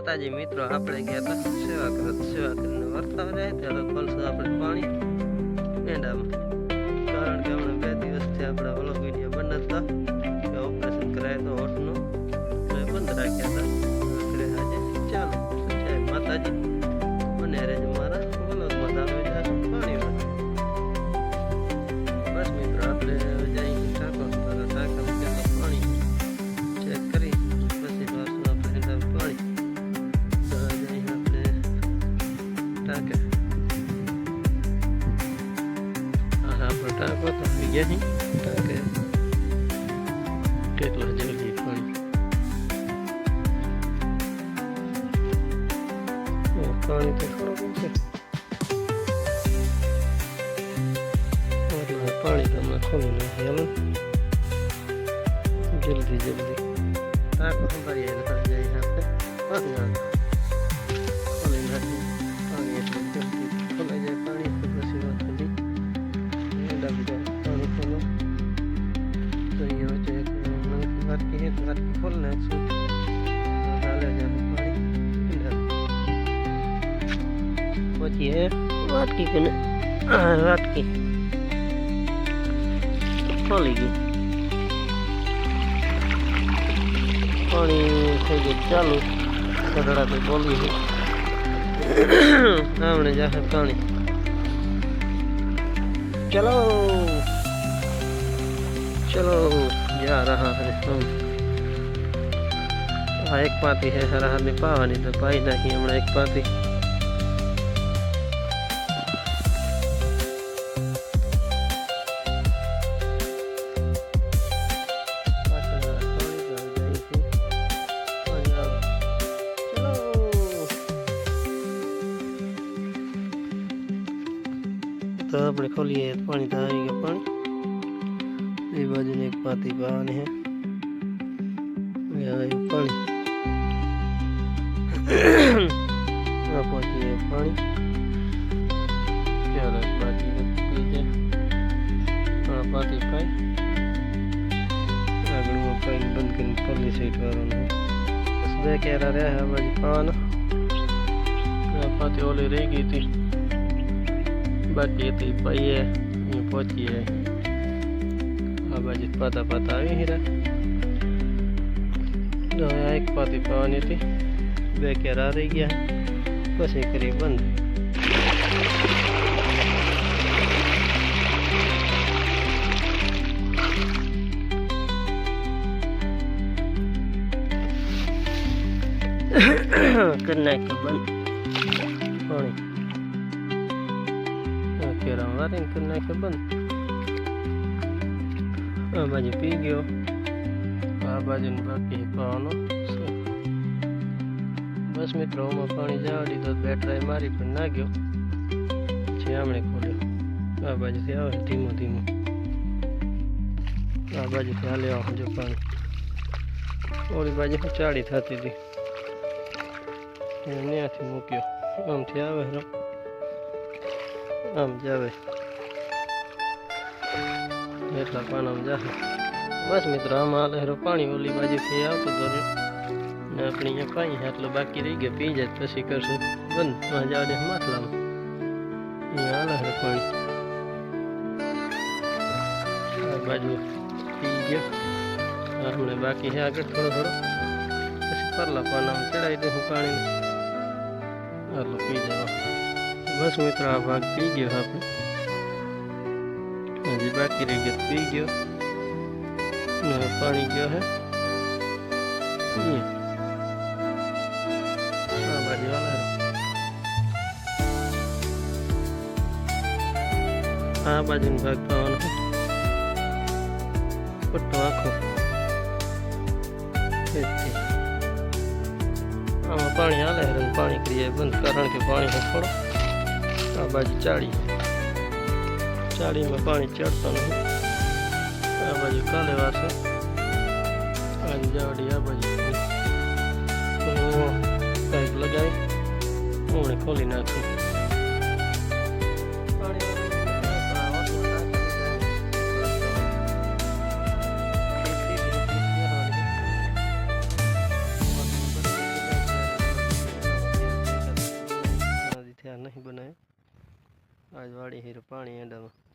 માતાજી મિત્રો, આપણે ગયા હતા સેવા કરત સેવા કરીને વર્તાવ જાય ત્યારે ખોલશું આપણે પાણી. મેંડામાં કારણ કે તો આવી ગયા છે? ટાંકે કેટલા જલ્દી પાણી પાણી તો થોડું છે. પાણી તમે ખોલી નાખી હાલો જલ્દી જલ્દી. ટાંકો સંભાળી એને જઈએ આપણે. તો વાટકી ખોલી નાખશું હાલે જાય પાણી. પછી વાટકી કે ને આ વાટકી ખોલી ગઈ પાણી થઈ ગયું ચાલુ કદડાથી બોલી છે આમણે જાહે પાણી ચલો ચલો જા રહા હે હમ આ એક પાતી છે હરાહરની પાવાની તો પાઈ નાખી હમણાં એક પાતી પાછળ પાણી તો જાય છે પાણી આવે. ચલો તો આપણે ખોલીએ પાણી તો આવી ગયું પહોંચીએ પાણી ચાલો બાકી આ પાતી પાઈ આગળમાં પાઈને બંધ કરીને પલ્લી સાઈડ વાળવાનું બે કેરા રહ્યા બાજુ પાવાના પાતી ઓલી રહી ગઈ હતી બાકી હતી પાઈએ અહીં પહોંચીએ આ બાજુ પાતા પાતા આવી હીરા એક પાતી પાવાની હતી બે કેરા રહી ગયા પછી કરી બંધ કરી નાખ્યું બંધ પાણી આ કેરા વારીને કરી નાખ્યું બંધ આ બાજુ પી ગયો આ બાજુનું બાકી પાવાનો છે બસ મિત્રો આમાં પાણી જવા દીધો બે ટ્રાય મારી પણ ના ગયો પછી આમણે ખોલ્યો આ બાજુથી આવે ધીમો ધીમો આ બાજુથી હાલે આવું જો પાણી ઓલી બાજુ ચાળી થતી હતી એને ત્યાંથી મૂક્યો આમથી આવે હેરો આમ જાવે એટલા પાનામાં જાહે બસ મિત્રો આમાં હાલે હેરો પાણી ઓલી બાજુથી આવતો તો રહ્યો ને આપણે અહીંયા પાણી આટલું બાકી રહી ગયો પી જાય તો પછી કરશું બંધ માં જાડે માટલામાં અહીંયા હાલે હેરો પાણી આ બાજુ પી ગયો આ હમણાં બાકી છે આગળ થોડો થોડો પછી પરલા પાનામાં ચડાવી દઉં પાણી આટલો પી જવા બસ મિત્રો આ ભાગ પી ગયો આપણે હજી બાકી રહી ગયો તો પી ગયો ને હવે પાણી ગયો હે આ બાજુનો ભાગ થવાનો પટ્ટો આખો. આમાં પાણી હાલે અને પાણી કરીએ બંધ, કારણ કે પાણી થોડો. આ બાજુ ચાળી. ચાળીમાં પાણી ચડતો નથી. આ બાજુ કાલે વાસે આ જાડી આ બાજુ પાઇપ લગાવી, હું ખોલી નાખું. નહીં હિરપાણી એંડામાં